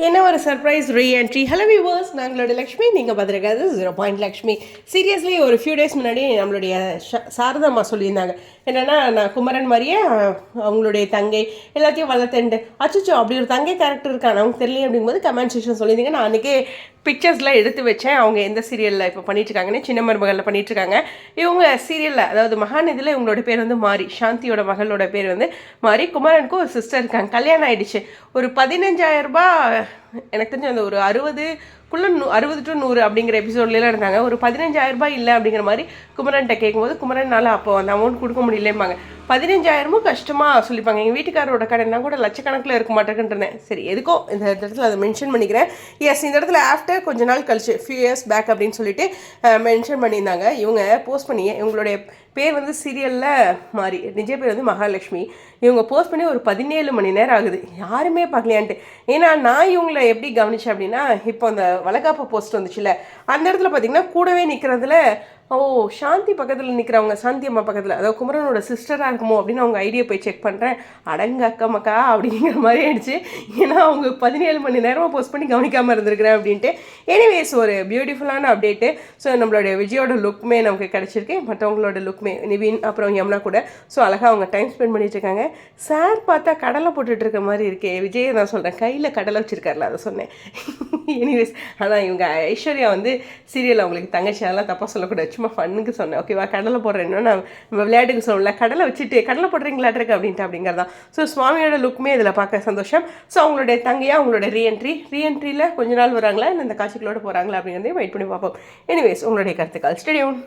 என்ன ஒரு surprise reentry hello viewers நாங்களோட லக்ஷ்மி. நீங்கள் பார்த்துருக்காது ஜீரோ பாயிண்ட் லக்ஷ்மி. சீரியஸ்லி ஒரு ஃபியூ டேஸ் முன்னாடி நம்மளுடைய ஷ- சாரதாம்மா சொல்லியிருந்தாங்க. என்னென்னா நான் குமரன் மாதிரியே அவங்களுடைய தங்கை எல்லாத்தையும் வளர்த்துண்டு அச்சுச்சோ அப்படி ஒரு தங்கை கேரக்டர் இருக்கான்? அவங்க தெரியல அப்படிங்கும்போது கமெண்ட் செக்ஷன் சொல்லியிருந்தீங்க. நான் அன்றைக்கே பிக்சர்ஸ்லாம் எடுத்து வச்சேன். அவங்க எந்த சீரியலில் இப்போ பண்ணிட்டு இருக்காங்கன்னு சின்ன மருமகளில் பண்ணிட்டு இருக்காங்க இவங்க சீரியலில் அதாவது மகாநிதியில் இவங்களோட பேர் வந்து மாறி சாந்தியோட மகளோட பேர் வந்து மாறி குமரனுக்கும் ஒரு சிஸ்டர் இருக்காங்க. கல்யாணம் ஆகிடுச்சு ஒரு பதினஞ்சாயிரம் ரூபாய் எனக்கு தெரிஞ்ச அந்த ஒரு அறுபது அறுபதுக்குள்ளே நூ அறுபது டு நூறு அப்படிங்கிற எபிசோட்லாம் இருந்தாங்க. ஒரு பதினஞ்சாயிரம் ரூபாய் இல்லை அப்படிங்கிற மாதிரி குமரன்கிட்ட கேட்கும்போது குமரனால் அப்போ அந்த அமௌண்ட் கொடுக்க முடியலம்பாங்க. பதினஞ்சாயிரமும் கஷ்டமாக சொல்லிப்பாங்க. எங்கள் வீட்டுக்காரோட கடைனா கூட லட்சக்கணக்கில் இருக்க மாட்டேங்குன்றேன் சரி எதுக்கோ இந்த இடத்துல அதை மென்ஷன் பண்ணிக்கிறேன். எஸ் இந்த இடத்துல ஆஃப்டர் கொஞ்ச நாள் கழிச்சு ஃபியூ இயர்ஸ் பேக் அப்படின்னு சொல்லிட்டு மென்ஷன் பண்ணியிருந்தாங்க. இவங்க போஸ்ட் பண்ணி இவங்களுடைய பேர் வந்து சீரியலில் மாறி நிஜ பேர் வந்து மகாலட்சுமி. இவங்க போஸ்ட் பண்ணி ஒரு பதினேழு மணி நேரம் ஆகுது. யாருமே பார்க்கலையான்ட்டு. ஏன்னா நான் இவங்களை எப்படி கவனித்தேன் அப்படின்னா இப்போ அந்த வளகாப்பு போஸ்ட் வந்துச்சுல்ல அந்த இடத்துல பார்த்தீங்கன்னா கூடவே நிற்கிறதுல ஓ சாந்தி பக்கத்தில் நிற்கிறவங்க சாந்தி அம்மா பக்கத்தில் அதாவது குமரனோட சிஸ்டராக இருக்குமோ அப்படின்னு அவங்க ஐடியா போய் செக் பண்ணுறேன் அடங்க அக்கா மக்கா அப்படிங்கிற மாதிரி ஆயிடுச்சு. ஏன்னா அவங்க பதினேழு மணி நேரமாக போஸ்ட் பண்ணி கவனிக்காமல் இருந்திருக்கிறேன் அப்படின்ட்டு. எனிவேஸ் ஒரு பியூட்டிஃபுல்லான அப்டேட்டு ஸோ நம்மளுடைய விஜயோட லுக்குமே நமக்கு கிடச்சிருக்கு. மற்றவங்களோட லுக்குமே நிவின் அப்புறம் யமுனா கூட. ஸோ அழகாக அவங்க டைம் ஸ்பெண்ட் பண்ணிகிட்ருக்காங்க சார் பார்த்தா கடலை போட்டுட்ருக்க மாதிரி இருக்கே. விஜய் நான் சொல்கிறேன் கையில் கடலை வச்சுருக்காருல அதை சொன்னேன். எனிவேஸ் ஆனால் இவங்க ஐஸ்வர்யா வந்து சீரியல் அவங்களுக்கு தங்கச்சி அதெல்லாம் தப்பாக சொல்லக்கூடாது. சும்மா ஃபன்னுக்கு சொன்னேன். ஓகேவா கடலை போடுறேன்னா நான் விளையாட்டுக்கு சொல்லல கடலை வச்சுட்டு கடலை போடுறீங்களாட்டிருக்கு அப்படின்ட்டு அப்படிங்கிறதான் ஸோ சுவாமியோட லுக்குமே இதில் பார்க்க சந்தோஷம். ஸோ அவங்களுடைய தங்கையா அவங்களோட ரீஎன்ட்ரி ரீஎன்ட்ரியில் கொஞ்ச நாள் வராங்களா? இல்லை இந்த காட்சிகளோட போகிறாங்களா அப்படிங்கிறதையும் வெயிட் பண்ணி பார்ப்போம். எனிவேஸ் உங்களுடைய கருத்துக்கள். ஸ்டேடியம்